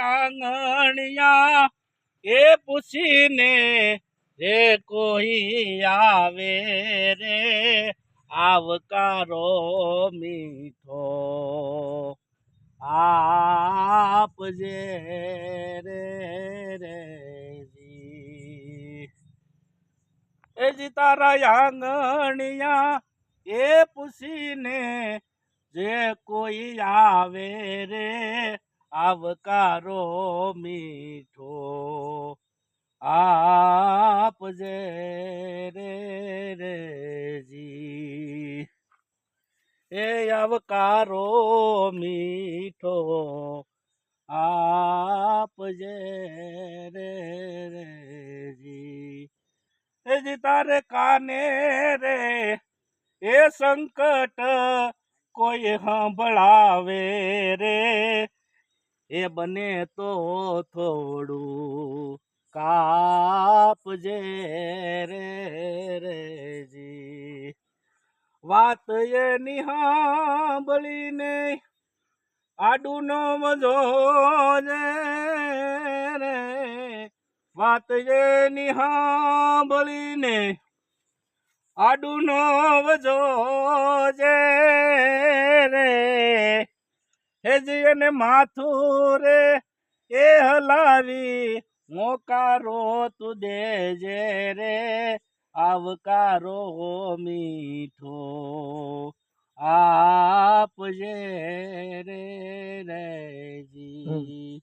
ચાંગણિયા એ પૂછીને રે કોઈ આવે રે? આવકારો મીઠો આપજે રે રે જી. એ જી તારા આંગણિયા, એ પૂછીને જે કોઈ આવે રે? આવકારો મીઠો. આપજે રે રે જી. એ આવકારો મીઠો. આપજે રે રે જી. એ જી તારે કાને રે, એ સંકટ કોઈ સાંભળાવે રે. એ બને તો થોડું કાપજે રે રે જી. વાત એની સાંભળીને આડું નો મજો રે. વાત એની સાંભળીને આડું નો વજો હેજી અને માથું રે એ હલાવી મોકારો તું દેજે રે આવકારો મીઠો આપજે રે રે જી.